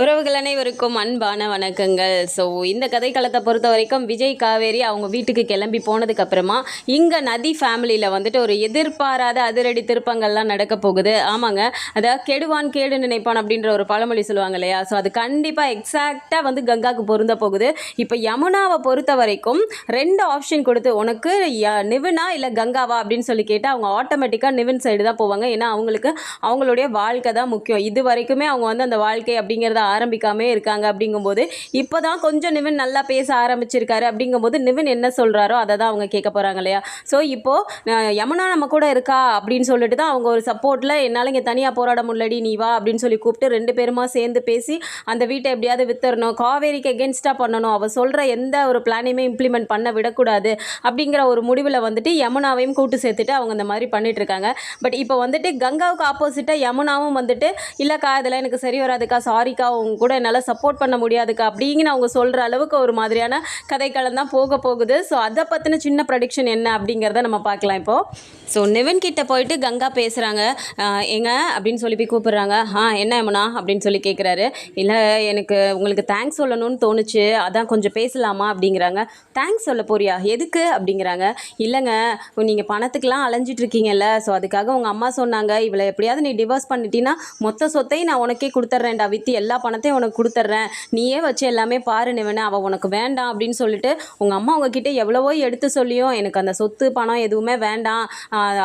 உறவுகள் அனைவருக்கும் அன்பான வணக்கங்கள். ஸோ இந்த கதைக்களத்தை பொறுத்த வரைக்கும் விஜய் காவேரி அவங்க வீட்டுக்கு கிளம்பி போனதுக்கு அப்புறமா இங்கே நதி ஃபேமிலியில் வந்துட்டு ஒரு எதிர்பாராத அதிரடி திருப்பங்கள்லாம் நடக்க போகுது. ஆமாங்க. அதாவது கெடுவான் கேடு நினைப்பான் அப்படின்ற ஒரு பழமொழி சொல்லுவாங்க இல்லையா? ஸோ அது கண்டிப்பாக எக்ஸாக்டாக வந்து கங்காவுக்கு பொருந்த போகுது. இப்போ யமுனாவை பொறுத்த வரைக்கும் ரெண்டு ஆப்ஷன் கொடுத்து உனக்கு நிவினா இல்லை கங்காவா அப்படின்னு சொல்லி கேட்டால் அவங்க ஆட்டோமேட்டிக்காக நிவின் சைடு தான் போவாங்க. ஏன்னா அவங்களுக்கு அவங்களுடைய வாழ்க்கை தான் முக்கியம். இது வரைக்குமே அவங்க வந்து அந்த வாழ்க்கை அப்படிங்கிறத ஆரம்பிக்காமே இருக்காங்க அப்படிங்கும்போது இப்போ தான் கொஞ்சம் நிவின் நல்லா பேச ஆரம்பிச்சிருக்காரு அப்படிங்கும்போது நிவின் என்ன சொல்கிறாரோ அதை தான் அவங்க கேட்க போகிறாங்க இல்லையா? ஸோ இப்போது யமுனா நம்ம கூட இருக்கா அப்படின்னு சொல்லிட்டு தான் அவங்க ஒரு சப்போர்ட்டில் என்னால் இங்கே தனியாக போராட முடியலடி நீ வா அப்படின்னு சொல்லி கூப்பிட்டு ரெண்டு பேருமா சேர்ந்து பேசி அந்த வீட்டை எப்படியாவது வித்துறணும் காவேரிக்கு எகென்ஸ்டாக பண்ணணும் அவள் சொல்கிற எந்த ஒரு பிளானையுமே இம்ப்ளிமெண்ட் பண்ண விடக்கூடாது அப்படிங்கிற ஒரு முடிவில் வந்துட்டு யமுனாவையும் கூட்டு சேர்த்துட்டு அவங்க இந்த மாதிரி பண்ணிட்டுருக்காங்க. பட் இப்போ வந்துட்டு கங்காவுக்கு ஆப்போசிட்டாக யமுனாவும் வந்துட்டு இல்லைக்கா இதெல்லாம் எனக்கு சரி வராதுக்கா சாரிக்கா உங்க கூட என்னால் சப்போர்ட் பண்ண முடியாதுக்கா அப்படிங்கிற அவங்க சொல்கிற அளவுக்கு ஒரு மாதிரியான கதைக்களம் தான் போக போகுது. ஸோ அதை பற்றின சின்ன ப்ரடிக்ஷன் என்ன அப்படிங்கிறத நம்ம பார்க்கலாம் இப்போது ஸோ நிவன் கிட்ட போயிட்டு கங்கா பேசுகிறாங்க எங்க அப்படின்னு சொல்லி போய் கூப்பிட்றாங்க. ஆ என்ன எம்னா அப்படின்னு சொல்லி கேட்குறாரு இல்லை எனக்கு உங்களுக்கு தேங்க்ஸ் சொல்லணும்னு தோணுச்சு. அதான் கொஞ்சம் பேசலாமா? அப்படிங்கிறாங்க. தேங்க்ஸ் சொல்ல போறியா? எதுக்கு? அப்படிங்கிறாங்க. இல்லைங்க நீங்கள் பணத்துக்கெலாம் அலைஞ்சிட்டு இருக்கீங்கல்ல. ஸோ அதுக்காக உங்கள் அம்மா சொன்னாங்க. இவளை எப்படியாவது நீ டிவோர்ஸ் பண்ணிட்டீங்கன்னா மொத்த சொத்தையும் நான் உனக்கே கொடுத்துட்றேன்டா வித்து எல்லா பணத்தையும் உனக்கு கொடுத்துட்றேன் நீயே வச்சு எல்லாமே பாரு நிவனு அவள் உனக்கு வேண்டாம் அப்படின்னு சொல்லிட்டு உங்கள் அம்மா உங்ககிட்ட எவ்வளவோ எடுத்து சொல்லியும் எனக்கு அந்த சொத்து பணம் எதுவுமே வேண்டாம்.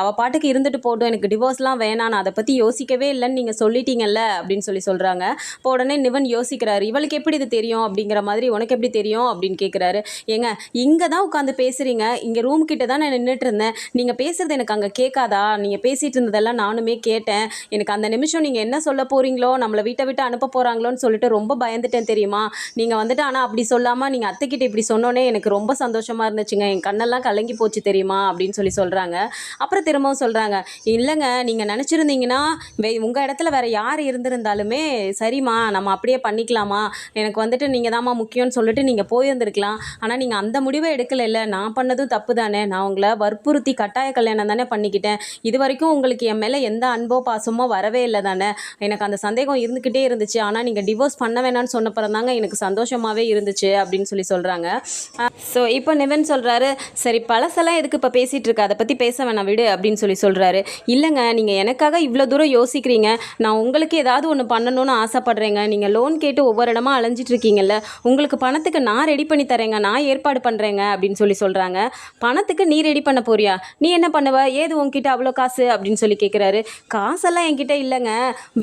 அவள் பாட்டுக்கு இருந்துட்டு போட்டும் எனக்கு டிவோர்ஸ்லாம் வேணாம் நான் அதை பற்றி யோசிக்கவே இல்லைன்னு நீங்கள் சொல்லிட்டீங்கல்ல அப்படின்னு சொல்லி சொல்கிறாங்க இப்போ உடனே நிவன் யோசிக்கிறாரு இவளுக்கு எப்படி இது தெரியும்? அப்படிங்கிற மாதிரி உனக்கு எப்படி தெரியும்? அப்படின்னு கேட்குறாரு ஏங்க இங்கே தான் உட்காந்து பேசுகிறீங்க இங்கே ரூம் கிட்ட தான் நான் நின்றுட்டு இருந்தேன் நீங்கள் பேசுகிறது எனக்கு அங்கே கேட்காதா? நீங்கள் பேசிகிட்டு இருந்ததெல்லாம் நானுமே கேட்டேன். எனக்கு அந்த நிமிஷம் நீங்கள் என்ன சொல்ல போகிறீங்களோ நம்மளை வீட்டை விட்டு அனுப்ப போகிறாங்களோன்னு சொல்லிட்டு ரொம்ப பயந்துட்டேன் தெரியுமா? நீங்கள் வந்துட்டு ஆனால் அப்படி சொல்லாமல் நீங்கள் அத்தைக்கிட்ட இப்படி சொன்னோன்னே எனக்கு ரொம்ப சந்தோஷமாக இருந்துச்சுங்க. என் கண்ணெல்லாம் கலங்கி போச்சு தெரியுமா? அப்படின்னு சொல்லி சொல்கிறாங்க அப்புறம் திரும்பவும் சொல்கிறாங்க இல்லைங்க நீங்கள் நினச்சிருந்தீங்கன்னா வே உங்கள் இடத்துல வேறு யார் இருந்திருந்தாலுமே சரிம்மா நம்ம அப்படியே பண்ணிக்கலாமா? எனக்கு வந்துட்டு நீங்கள் தாம்மா முக்கியம்னு சொல்லிட்டு நீங்கள் போயிருந்துருக்கலாம். ஆனால் நீங்கள் அந்த முடிவை எடுக்கலைல்ல. நான் பண்ணதும் தப்பு தானே. நான் உங்களை வற்புறுத்தி கட்டாய கல்யாணம் தானே பண்ணிக்கிட்டேன். இது வரைக்கும் உங்களுக்கு என் மேலே எந்த அன்போ பாசமோ வரவே இல்லை தானே. எனக்கு அந்த சந்தேகம் இருந்துக்கிட்டே இருந்துச்சு. ஆனால் நீங்கள் டிவோர்ஸ் பண்ண வேணாம்னு சொன்னப்பறம் தாங்க எனக்கு சந்தோஷமாகவே இருந்துச்சு அப்படின்னு சொல்லி சொல்கிறாங்க ஸோ இப்போ நிவன் சொல்கிறாரு சரி பழசெல்லாம் எதுக்கு இப்போ பேசிகிட்டு இருக்க? அதை பற்றி பேச வேணாம் விடு அப்படின்னு சொல்லி சொல்கிறாரு இல்லைங்க நீங்கள் எனக்காக இவ்வளோ தூரம் யோசிக்கிறீங்க. நான் உங்களுக்கு ஏதாவது ஒன்று பண்ணணும்னு ஆசைப்பட்றேங்க. நீங்கள் லோன் கேட்டு ஒவ்வொரு இடமா அலைஞ்சிட்டு இருக்கீங்கல்ல. உங்களுக்கு பணத்துக்கு நான் ரெடி பண்ணி தரேங்க. நான் ஏற்பாடு பண்ணுறேங்க அப்படின்னு சொல்லி சொல்கிறாங்க பணத்துக்கு நீ ரெடி பண்ண போறியா? நீ என்ன பண்ணுவ? ஏது உங்ககிட்ட அவ்வளோ காசு? அப்படின்னு சொல்லி கேட்குறாரு காசெல்லாம் என்கிட்ட இல்லைங்க.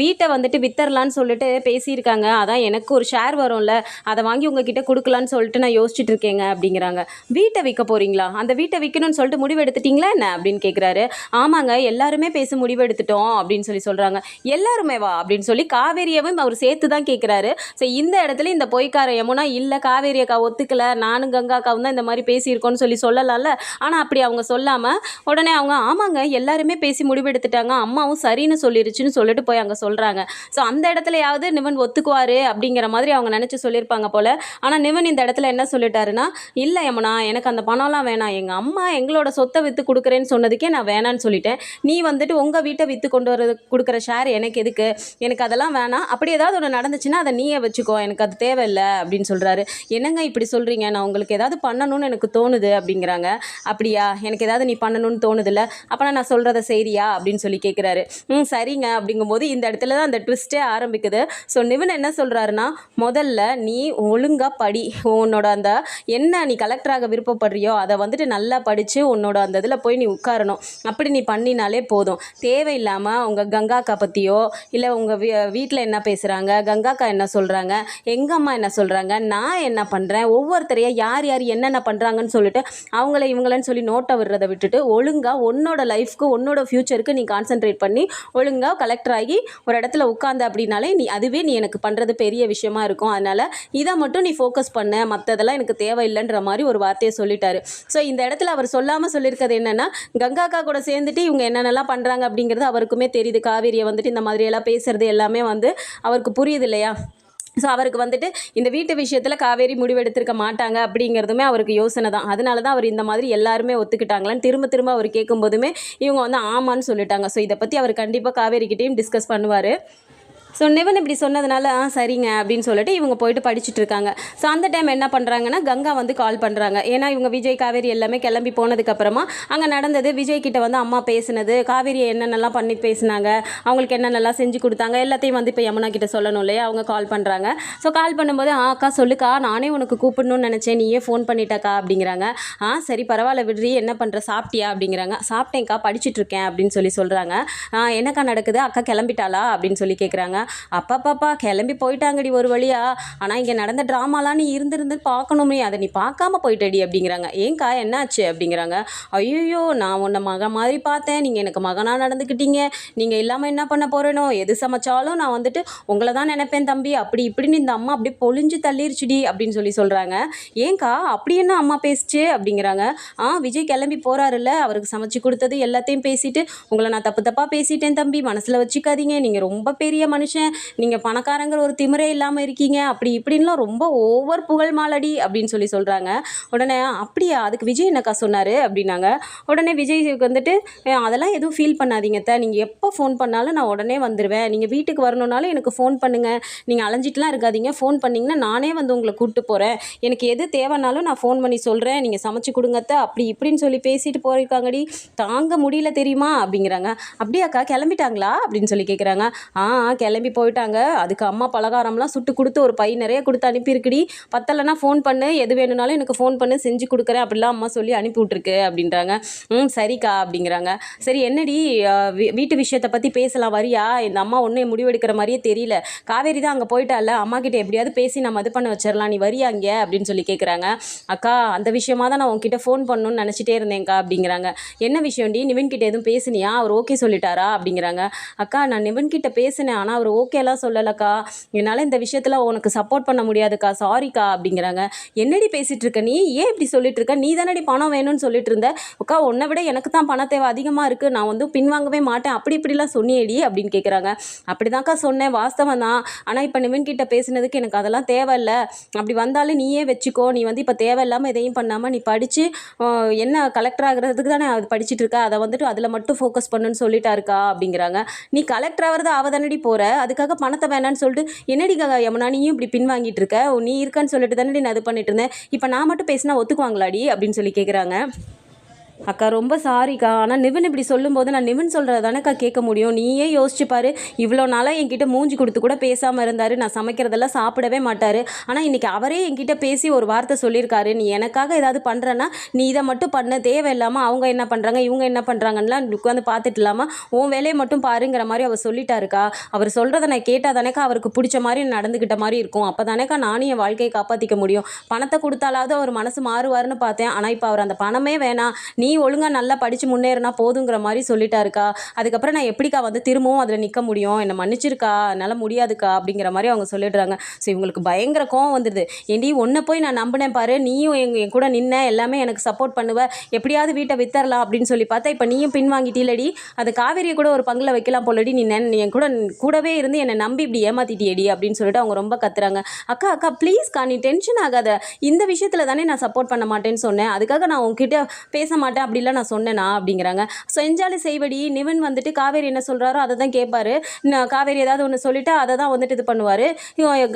வீட்டை வந்துட்டு வித்தரலான்னு சொல்லிட்டு பேசியிருக்காங்க அதான் எனக்கு ஒரு ஷேர் வரும்ல அதை வாங்கி உங்ககிட்ட கொடுக்கலான்னு சொல்லிட்டு நான் யோசிச்சுட்டு இருக்கேங்க அப்படிங்கிறாங்க. வீட்டை விற்க போறீங்களா? அந்த வீட்டை விற்கணும்னு சொல்லிட்டு முடிவு எடுத்துட்டீங்களா என்ன அப்படின்னு கேட்குறாரு ஆமாங்க எல்லாருமே பேச முடிவு எடுத்துட்டோம் அப்படின்னு சொல்லி சொல்கிறாங்க எல்லாருமே வா அப்படின்னு சொல்லி காவேரியவும் அவர் சேர்த்து தான் கேட்குறாரு ஸோ இந்த இடத்துல இந்த பொய்க்கார யமுனா இல்லை காவேரி அக்கா ஒத்துக்கல நானும் கங்கா அக்காவும் தான் இந்த மாதிரி பேசியிருக்கோன்னு சொல்லி சொல்லலாம்ல. ஆனால் அப்படி அவங்க சொல்லாமல் உடனே அவங்க ஆமாங்க எல்லாருமே பேசி முடிவெடுத்துட்டாங்க அம்மாவும் சரின்னு சொல்லிருச்சுன்னு சொல்லிட்டு போய் அங்கே சொல்கிறாங்க ஸோ அந்த இடத்துலயாவது நிவன் ஒத்துக்குவாரு அப்படிங்கிற மாதிரி அவங்க நினச்சி சொல்லியிருப்பாங்க போல். ஆனால் நிவன் இந்த இடத்துல என்ன சொல்லிட்டாருன்னா இல்லை யமுனா எனக்கு அந்த பணம்லாம் வேணாம். எங்கள் அம்மா எங்களோட சொத்தை விற்று கொடுக்குறேன்னு சொன்னதுக்கே நான் வேணான்னு சொல்லிட்டேன். நீ வந்துட்டு உங்கள் வீட்டை விற்று கொண்டு வர கொடுக்குற ஷேர் எனக்கு எதுக்கு? எனக்கு அதெல்லாம் வேணாம். அப்படி ஏதாவது ஒன்று நடந்துச்சுன்னா அதை நீயே வச்சுக்கோ. எனக்கு அது தேவையில்லை அப்படின்னு சொல்கிறாரு என்னங்க இப்படி சொல்கிறீங்க நான் உங்களுக்கு ஏதாவது பண்ணணும்னு எனக்கு தோணுது அப்படிங்கிறாங்க. அப்படியா? எனக்கு ஏதாவது நீ பண்ணணும்னு தோணுதில்ல. அப்போனா நான் சொல்கிறத செய்றியா? அப்படின்னு சொல்லி கேட்குறாரு ம் சரிங்க. அப்படிங்கும்போது இந்த இடத்துல தான் அந்த ட்விஸ்ட்டே ஆரம்பிக்குது. ஸோ நிவின் என்ன சொல்கிறாருன்னா முதல்ல நீ ஒழுங்காக படி. உன்னோட அந்த என்ன நீ கலெக்டராக விருப்பப்படுறியோ அதை வந்துட்டு நல்லா படித்து உன்னோட அந்த இதில் போய் நீ உட்காரணும். அப்படி நீ பண்ணினாலே போதும். தேவையில்லாமல் உங்கள் கங்காக்கா பற்றியோ இல்லை உங்கள் வீ வீட்டில் என்ன பேசுகிறாங்க கங்காக்கா என்ன சொல்கிறாங்க எங்கள் அம்மா என்ன சொல்கிறாங்க நான் என்ன பண்ணுறேன் ஒவ்வொருத்தரையா யார் யார் என்னென்ன பண்ணுறாங்கன்னு சொல்லிட்டு அவங்கள இவங்களன்னு சொல்லி நோட்டை விடுறதை விட்டுட்டு ஒழுங்காக உன்னோட லைஃப்க்கு உன்னோட ஃப்யூச்சருக்கு நீ கான்சென்ட்ரேட் பண்ணி ஒழுங்காக கலெக்டர் ஆகி ஒரு இடத்துல உட்காந்த அப்படின்னாலே நீ அதுவே நீ எனக்கு பண்ணுறது பெரிய விஷயமா இருக்கும். அதனால் இதை மட்டும் நீ ஃபோக்கஸ் பண்ண. மற்றதெல்லாம் எனக்கு தேவையில்லைன்ற மாதிரி ஒரு வார்த்தையை சொல்லிட்டாரு. ஸோ இந்த இடத்துல அவர் சொல்லாமல் சொல்லியிருக்கிறது என்னென்னா கங்காக்கா கூட சேர்ந்துட்டு இவங்க என்னென்னலாம் பண்ணுறாங்க அப்படிங்கிறது அவருக்குமே தெரியுது. காவேரியை வந்துட்டு இந்த மாதிரி எல்லாம் பேசுறது எல்லாமே வந்து அவருக்கு புரியுது இல்லையா? ஸோ அவருக்கு வந்துட்டு இந்த வீட்டு விஷயத்தில் காவேரி முடிவெடுத்திருக்க மாட்டாங்க அப்படிங்கிறதுமே அவருக்கு யோசனை தான். அதனால தான் அவர் இந்த மாதிரி எல்லாருமே ஒத்துக்கிட்டாங்களான்னு திரும்ப திரும்ப அவர் கேட்கும்போதுமே இவங்க வந்து ஆமான்னு சொல்லிட்டாங்க. ஸோ இதை பற்றி அவர் கண்டிப்பாக காவேரிக்கிட்டேயும் டிஸ்கஸ் பண்ணுவார். ஸோ நிவன் இப்படி சொன்னதுனால ஆ சரிங்க அப்படின்னு சொல்லிட்டு இவங்க போயிட்டு படிச்சுட்டு இருக்காங்க. ஸோ அந்த டைம் என்ன பண்ணுறாங்கன்னா கங்கா வந்து கால் பண்ணுறாங்க ஏன்னா இவங்க விஜய் காவேரி எல்லாமே கிளம்பி போனதுக்கப்புறமா அங்கே நடந்தது விஜய் கிட்ட வந்து அம்மா பேசுனது காவேரி என்னென்னலாம் பண்ணி பேசுனாங்க அவங்களுக்கு என்னென்னலாம் செஞ்சு கொடுத்தாங்க எல்லாத்தையும் வந்து இப்போ யமுனா கிட்ட சொல்லணும் இல்லையா? அவங்க கால் பண்ணுறாங்க ஸோ கால் பண்ணும்போது ஆ அக்கா சொல்லுக்கா நானே உனக்கு கூப்பிடணும்னு நினச்சேன் நீயே ஃபோன் பண்ணிட்டக்கா அப்படிங்கிறாங்க. ஆ சரி பரவாயில்ல விடுறி என்ன பண்ணுற சாப்பிட்டியா? அப்படிங்கிறாங்க. சாப்பிட்டேன்க்கா படிச்சுட்டு இருக்கேன் அப்படின்னு சொல்லி சொல்கிறாங்க என்னக்கா நடக்குது? அக்கா கிளம்பிட்டாளா? அப்படின்னு சொல்லி கேட்குறாங்க அப்பாப்பாப்பா கிளம்பி போயிட்டாங்கடி ஒரு வழியா. ஆனால் இங்கே நடந்த ட்ராமாலாம் நீ இருந்திருந்து பார்க்கணுமே. அதை நீ பார்க்காம போயிட்டடி அப்படிங்கிறாங்க. ஏங்க்கா என்னாச்சு அப்படிங்கிறாங்க. ஐயோ நான் உன்னை மகன் மாதிரி பார்த்தேன். நீங்கள் எனக்கு மகனாக நடந்துக்கிட்டீங்க. நீங்கள் இல்லாமல் என்ன பண்ண போகிறேனோ எது சமைச்சாலும் நான் வந்துட்டு உங்களை தான் நினைப்பேன் தம்பி. அப்படி இப்படின்னு இந்த அம்மா அப்படியே பொழிஞ்சு தள்ளிருச்சுடி அப்படின்னு சொல்லி சொல்கிறாங்க ஏங்க்கா அப்படி என்ன அம்மா பேசிச்சு அப்படிங்கிறாங்க. ஆ விஜய் கிளம்பி போகிறாருல்ல அவருக்கு சமைச்சு கொடுத்தது எல்லாத்தையும் பேசிட்டு உங்களை நான் தப்பு தப்பாக பேசிட்டேன் தம்பி. மனசில் வச்சுக்காதீங்க. நீங்கள் ரொம்ப பெரிய மனுஷன். நீங்கள் பணக்காரங்கிற ஒரு திமிரே இல்லாமல் இருக்கீங்க அப்படி இப்படின்லாம் ரொம்ப ஓவர் புகழ் மாலடி அப்படின்னு சொல்லி சொல்கிறாங்க உடனே அப்படியா அதுக்கு விஜய் என்னக்கா சொன்னார்? அப்படின்னாங்க. உடனே விஜய்க்கு வந்துட்டு அதெல்லாம் எதுவும் ஃபீல் பண்ணாதீங்க அத்தை. நீங்கள் எப்போ ஃபோன் பண்ணாலும் நான் உடனே வந்துடுவேன் நீங்கள் வீட்டுக்கு வரணுன்னாலும் எனக்கு ஃபோன் பண்ணுங்கள் நீங்கள் அலைஞ்சிட்டுலாம் இருக்காதீங்க. ஃபோன் பண்ணிங்கன்னா நானே வந்து உங்களை கூப்பிட்டு போகிறேன் எனக்கு எது தேவைன்னாலும் நான் ஃபோன் பண்ணி சொல்கிறேன் நீங்கள் சமைச்சு கொடுங்கத்த அப்படி இப்படின்னு சொல்லி பேசிட்டு போயிருக்காங்கடி. தாங்க முடியல தெரியுமா? அப்படிங்கிறாங்க. அப்படியாக்கா கிளம்பிட்டாங்களா? அப்படின்னு சொல்லி கேட்குறாங்க ஆ கிளம்பி கிளம்பி போயிட்டாங்க. அதுக்கு அம்மா பலகாரம்லாம் சுட்டு கொடுத்து ஒரு பை நிறைய கொடுத்து அனுப்பியிருக்குடி. பத்தலைன்னா ஃபோன் பண்ணு. எது வேணும்னாலும் எனக்கு ஃபோன் பண்ணு. செஞ்சு கொடுக்குறேன். அப்படிலாம் அம்மா சொல்லி அனுப்பி விட்ருக்கு அப்படின்றாங்க. ம் சரிக்கா அப்படிங்கிறாங்க. சரி என்னடி வீ- வீட்டு விஷயத்தை பற்றி பேசலாம். வரியா? இந்த அம்மா ஒன்றே முடிவெடுக்கிற மாதிரியே தெரியல. காவேரி தான் அங்கே போயிட்டால. அம்மா கிட்ட எப்படியாவது பேசி நம்ம இது பண்ண வச்சிடலாம் நீ வரியா இங்கே? அப்படின்னு சொல்லி கேட்குறாங்க அக்கா அந்த விஷயமா தான் நான் உங்ககிட்ட ஃபோன் பண்ணணும்னு நினச்சிட்டே இருந்தேன்க்கா அப்படிங்கிறாங்க. என்ன விஷயம்டி? நிவின் கிட்ட எதுவும் பேசுனியா? அவர் ஓகே சொல்லிட்டாரா? அப்படிங்கிறாங்க. அக்கா நான் நிவின் கிட்ட பேசினேன். ஆனால் அவர் ஓகேலாம் சொல்லலக்கா. என்னால் இந்த விஷயத்தில் உனக்கு சப்போர்ட் பண்ண முடியாதுக்கா. சாரிக்கா அப்படிங்கிறாங்க. என்னடி பேசிகிட்டு இருக்க நீ? ஏன் இப்படி சொல்லிட்டு இருக்க நீ தானடி பணம் வேணும்னு சொல்லிட்டு இருந்த அக்கா உன்னை விட எனக்கு தான் பண தேவை அதிகமாக இருக்குது நான் வந்து பின்வாங்கவே மாட்டேன். அப்படி இப்படிலாம் சொன்னியேடி அப்படின்னு கேட்குறாங்க அப்படிதான்க்கா சொன்னேன். வாஸ்தவம் தான். ஆனால் இப்போ நிமின்கிட்ட பேசினதுக்கு எனக்கு அதெல்லாம் தேவையில்லை. அப்படி வந்தாலும் நீயே வச்சுக்கோ. நீ வந்து இப்போ தேவையில்லாமல் எதையும் பண்ணாமல் நீ படித்து என்ன கலெக்டர் ஆகிறதுக்கு தானே அது படிச்சுட்டு இருக்கா அதை வந்துட்டு அதில் மட்டும் ஃபோக்கஸ் பண்ணுன்னு சொல்லிட்டாருக்கா அப்படிங்கிறாங்க. நீ கலெக்டர் ஆகிறது அவ தானடி போகிற அதுக்காக பணத்தை வேணான்னு சொல்லிட்டு என்னடி யமுனா நீயும் இப்படி பின்வாங்கிட்டு இருக்க நீ இருக்கான்னு சொல்லிட்டு தானே நான் இது பண்ணிட்டு இருந்தேன் இப்போ நான் மட்டும் பேசினா ஒத்துக்குவாங்களாடி? அப்படின்னு சொல்லி கேட்குறாங்க அக்கா ரொம்ப சாரிக்கா ஆனால் நிவின் இப்படி சொல்லும்போது நான் நிவின் சொல்கிறத தானேக்கா கேட்க முடியும். நீயே யோசிச்சு பாரு. இவ்வளோ நாளாக என்கிட்ட மூஞ்சி கொடுத்து கூட பேசாமல் இருந்தார். நான் சமைக்கிறதெல்லாம் சாப்பிடவே மாட்டார். ஆனால் இன்றைக்கி அவரே என்கிட்ட பேசி ஒரு வார்த்தை சொல்லியிருக்காரு. நீ எனக்காக ஏதாவது பண்ணுறேன்னா நீ இதை மட்டும் பண்ண. தேவையில்லாமல் அவங்க என்ன பண்ணுறாங்க இவங்க என்ன பண்ணுறாங்கலாம் உட்காந்து பார்த்துட்டு இல்லாமல் உன் வேலையை மட்டும் பாருங்கிற மாதிரி அவர் சொல்லிட்டாருக்கா. அவர் சொல்கிறத நான் கேட்டால் தானேக்கா அவருக்கு பிடிச்ச மாதிரி நடந்துக்கிட்ட மாதிரி இருக்கும். அப்போ தானேக்கா நானும் என் வாழ்க்கையை காப்பாற்றிக்க முடியும். பணத்தை கொடுத்தாலாவது அவர் மனசு மாறுவாருன்னு பார்த்தேன். ஆனால் இப்போ அவர் அந்த பணமே வேணாம். நீ ஒழுங்காக நல்லா படித்து முன்னேறினா போதுங்கிற மாதிரி சொல்லிட்டாருக்கா. அதுக்கப்புறம் நான் எப்படிக்கா வந்து திரும்பவும் அதில் நிற்க முடியும்? என்னை மன்னிச்சிருக்கா? என்னால் முடியாதுக்கா? அப்படிங்கிற மாதிரி அவங்க சொல்லிடுறாங்க. ஸோ இவங்களுக்கு பயங்கர கோவம் வந்துடுது ஏண்டி ஒன்றை போய் நான் நம்பினேன் பாரு. நீயும் எங்க என் கூட நின்ன எல்லாமே எனக்கு சப்போர்ட் பண்ணுவ. எப்படியாவது வீட்டை வித்தரலாம் அப்படின்னு சொல்லி பார்த்தா இப்போ நீயும் பின்வாங்கிட்டீலடி அது காவேரியை கூட ஒரு பங்கில் வைக்கலாம் போலடி நீ நின் என் கூட கூடவே இருந்து என்னை நம்பி இப்படி ஏமாத்திட்டியடி அப்படின்னு சொல்லிட்டு அவங்க ரொம்ப கத்துறாங்க. அக்கா அக்கா ப்ளீஸ்க்கா நீ டென்ஷன் ஆகாத. இந்த விஷயத்தில் தானே நான் சப்போர்ட் பண்ண மாட்டேன்னு சொன்னேன். அதுக்காக நான் உங்ககிட்ட பேச மாட்டேன். அப்படிலாம் நான் சொன்னேனா அப்படிங்கிறாங்க. செஞ்சாலும் செய்வடி நிவன் வந்துட்டு காவேரி என்ன சொல்கிறாரோ அதை தான் கேட்பாரு. நான் காவேரி ஏதாவது ஒன்று சொல்லிவிட்டு அதை தான் வந்துட்டு இது பண்ணுவார்.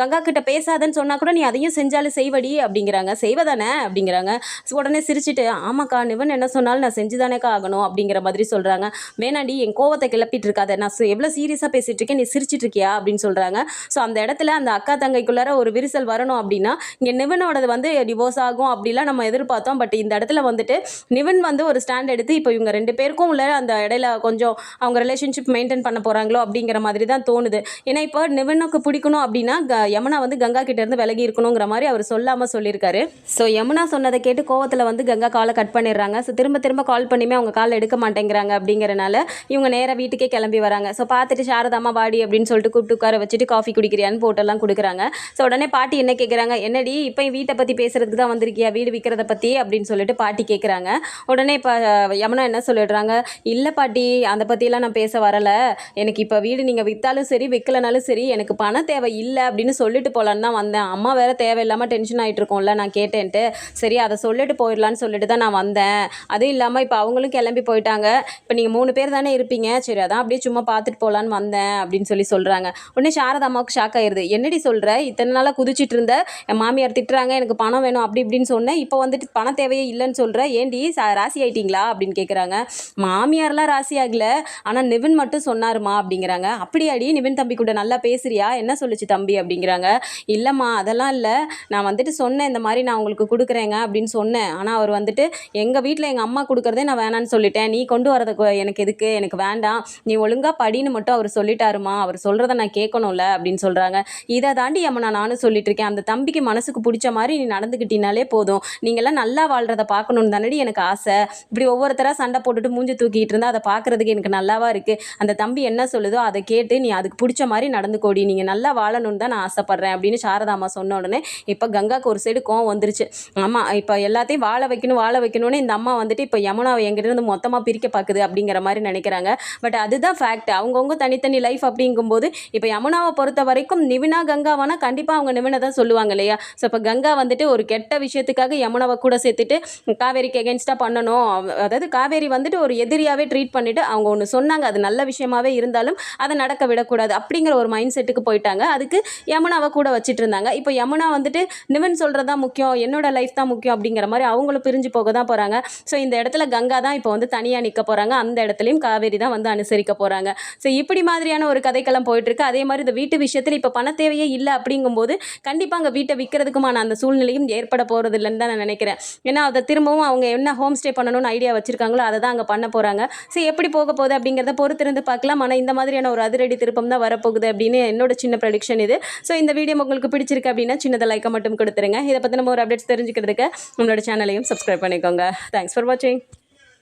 கங்கா கிட்ட பேசாதன்னு சொன்னால் கூட நீ அதையும் செஞ்சாலும் செய்வடி அப்படிங்கிறாங்க. செய்வதானே அப்படிங்கிறாங்க. உடனே சிரிச்சிட்டு ஆமாக்கா நிவன் என்ன சொன்னாலும் நான் செஞ்சு தானேக்கா ஆகணும் அப்படிங்கிற மாதிரி சொல்கிறாங்க வேணாடி என் கோவத்தை கிளப்பிட்டு இருக்காத நான் எவ்வளோ சீரியஸாக பேசிகிட்டு இருக்கேன் நீ சிரிச்சிட்டு இருக்கியா அப்படின்னு சொல்கிறாங்க ஸோ அந்த இடத்துல அந்த அக்கா தங்கைக்குள்ளார ஒரு விரிசல் வரணும் அப்படின்னா இங்கே நிவனோடது வந்து டிவோர்ஸ் ஆகும் அப்படிலாம் நம்ம எதிர்பார்த்தோம். பட் இந்த இடத்துல வந்துட்டு நிவன் வந்து ஒரு ஸ்டாண்ட் எடுத்து இப்போ இவங்க ரெண்டு பேருக்கும் உள்ள அந்த இடையில கொஞ்சம் அவங்க ரிலேஷன்ஷிப் மெயின்டைன் பண்ண போகிறாங்களோ அப்படிங்கிற மாதிரி தான் தோணுது. ஏன்னா இப்போ நிவனுக்கு பிடிக்கணும் அப்படின்னா யமுனா வந்து கங்கா கிட்ட இருந்து விலகி இருக்கணுங்கிற மாதிரி அவர் சொல்லாமல் சொல்லியிருக்காரு. ஸோ யமுனா சொன்னதை கேட்டு கோவத்தில் வந்து கங்கா காலை கட் பண்ணிடுறாங்க. ஸோ திரும்ப திரும்ப கால் பண்ணியுமே அவங்க காலை எடுக்க மாட்டேங்கிறாங்க அப்படிங்கிறனால இவங்க நேராக வீட்டுக்கே கிளம்பி வராங்க. ஸோ பார்த்துட்டு சாரதாமா வாடி அப்படின்னு சொல்லிட்டு கூப்பிட்டு உட்கார வச்சுட்டு காஃபி குடிக்கிறியான்னு போட்டெல்லாம் கொடுக்குறாங்க. ஸோ உடனே பாட்டி என்ன கேட்குறாங்க என்னடி இப்போ வீட்டை பற்றி பேசுறதுக்கு தான் வந்திருக்கியா? வீடு விற்கிறத பற்றி அப்படின்னு சொல்லிட்டு பாட்டி கேட்குறாங்க உடனே இப்போ யமுனா என்ன சொல்லிடுறாங்க? இல்லை பாட்டி அதை பற்றியெல்லாம் நான் பேச வரலை. எனக்கு இப்போ வீடு நீங்கள் விற்றாலும் சரி விற்கலனாலும் சரி எனக்கு பணம் தேவை இல்லை அப்படின்னு சொல்லிட்டு போகலான்னு தான் வந்தேன். அம்மா வேறு தேவையில்லாமல் டென்ஷன் ஆகிட்டு இருக்கோம்ல நான் கேட்டேன்ட்டு. சரி அதை சொல்லிட்டு போயிடலான்னு சொல்லிட்டு தான் நான் வந்தேன். அதுவும் இல்லாமல் இப்போ அவங்களும் கிளம்பி போயிட்டாங்க. இப்போ நீங்கள் மூணு பேர் தானே இருப்பீங்க. சரி அதான் அப்படியே சும்மா பார்த்துட்டு போகலான்னு வந்தேன் அப்படின்னு சொல்லி சொல்கிறாங்க உடனே சாரதா அம்மாவுக்கு ஷாக் ஆயிடுது என்னடி சொல்கிற இத்தனை நாளாக குதிச்சிட்டு இருந்த? என் மாமியார் திட்டுறாங்க எனக்கு பணம் வேணும் அப்படி இப்படின்னு சொன்னேன். இப்போ வந்துட்டு பணம் தேவையே இல்லைன்னு சொல்கிறேன் ஏண்டி ராசி ஆயிட்டீங்களா அப்படின்னு கேட்குறாங்க மாமியார்லாம் ராசி ஆகல. ஆனால் நிவின் மட்டும் சொன்னாருமா அப்படிங்கிறாங்க. அப்படியாடி நிவின் தம்பி கூட நல்லா பேசுறியா? என்ன சொல்லுச்சு தம்பி அப்படிங்கிறாங்க. இல்லைம்மா அதெல்லாம் இல்லை. நான் வந்துட்டு சொன்னேன் இந்த மாதிரி நான் உங்களுக்கு கொடுக்குறேங்க அப்படின்னு சொன்னேன். ஆனால் அவர் வந்துட்டு எங்கள் வீட்டில் எங்கள் அம்மா கொடுக்குறதே நான் வேணான்னு சொல்லிட்டேன். நீ கொண்டு வரத எனக்கு எதுக்கு? எனக்கு வேண்டாம். நீ ஒழுங்காக படின்னு மட்டும் அவர் சொல்லிட்டாருமா. அவர் சொல்கிறத நான் கேட்கணும்ல அப்படின்னு சொல்கிறாங்க இதை தாண்டி அம்மா நானும் சொல்லிட்டு இருக்கேன். அந்த தம்பிக்கு மனசுக்கு பிடிச்ச மாதிரி நீ நடந்துக்கிட்டீனாலே போதும். நீங்கள்லாம் நல்லா வாழ்கிறத பார்க்கணுன்னு தானடி எனக்கு ஆசை. இப்படி ஒவ்வொருத்தராக சண்டை போட்டுட்டு மூஞ்சி தூக்கிட்டு இருந்தால் அதை பார்க்குறதுக்கு எனக்கு நல்லாவா இருக்குது அந்த தம்பி என்ன சொல்லுதோ அதை கேட்டு நீ அதுக்கு பிடிச்ச மாதிரி நடந்துக்கோடி நீங்கள் நல்லா வாழணும்னு தான் நான் ஆசைப்பட்றேன் அப்படின்னு சாரதாமா சொன்ன உடனே இப்போ கங்காக்கு ஒரு சைடு கோவம் வந்துருச்சு. ஆமாம் இப்போ எல்லாத்தையும் வாழ வைக்கணும் வாழ வைக்கணும்னு இந்த அம்மா வந்துட்டு இப்போ யமுனாவை எங்கிட்ட இருந்து மொத்தமாக பிரிக்க பார்க்குது அப்படிங்கிற மாதிரி நினைக்கிறாங்க. பட் அதுதான் ஃபேக்ட் அவங்கவுங்க தனித்தனி லைஃப் அப்படிங்கும்போது இப்போ யமுனாவை பொறுத்த வரைக்கும் நிவினா கங்காவானா கண்டிப்பாக அவங்க நிவினை தான் சொல்லுவாங்க இல்லையா? ஸோ இப்போ கங்கா வந்துட்டு ஒரு கெட்ட விஷயத்துக்காக யமுனாவை கூட சேர்த்துட்டு காவேரிக்கு எகென்ஸ்டாக பண்ணணும். அவ- அதாவது காவேரி வந்துட்டு ஒரு எதிரியாகவே ட்ரீட் பண்ணிவிட்டு அவங்க ஒன்று சொன்னாங்க. அது நல்ல விஷயமாவே இருந்தாலும் அதை நடக்க விடக்கூடாது அப்படிங்கிற ஒரு மைண்ட் செட்டுக்கு போயிட்டாங்க. அதுக்கு யமுனாவை கூட வச்சுட்டு இருந்தாங்க. இப்போ யமுனா வந்துட்டு நிவன் சொல்கிறது தான் முக்கியம் என்னோட லைஃப் தான் முக்கியம் அப்படிங்கிற மாதிரி அவங்களும் பிரிஞ்சு போக தான் போகிறாங்க ஸோ இந்த இடத்துல கங்கா தான் இப்போ வந்து தனியாக நிற்க போகிறாங்க அந்த இடத்துலையும் காவேரி தான் வந்து அனுசரிக்க போகிறாங்க ஸோ இப்படி மாதிரியான ஒரு கதைக்களம் போயிட்டுருக்கு. அதே மாதிரி இந்த வீட்டு விஷயத்தில் இப்போ பண தேவையே இல்லை அப்படிங்கும்போது கண்டிப்பாக அங்கே வீட்டை விற்கிறதுக்குமான அந்த சூழ்நிலையும் ஏற்பட போகிறது இல்லைன்னு தான் நான் நினைக்கிறேன். ஏன்னா அதை திரும்பவும் அவங்க என்ன ஹோம் ஸ்டே பண்ணணும்னு ஐடியா வச்சுருக்காங்களோ அதை தான் அங்கே பண்ண போகிறாங்க ஸோ எப்படி போக போகுது அப்படிங்கிறத பொறுத்திருந்து பார்க்கலாம். ஆனால் இந்த மாதிரியான ஒரு அதிரடி திருப்பம் தான் வரப்போகுது அப்படின்னு என்னோட சின்ன ப்ரடிக்ஷன் இது. ஸோ இந்த வீடியோ உங்களுக்கு பிடிச்சிருக்கு அப்படின்னா சின்னதை லைக்கை மட்டும் கொடுத்துருங்க. இதை பற்றி நம்ம ஒரு அப்டேட்ஸ் தெரிஞ்சுக்கிறதுக்கு நம்மளோட சேனலையும் சப்ஸ்கிரைப் பண்ணிக்கோங்க. தேங்க்ஸ் ஃபார் வாட்சிங்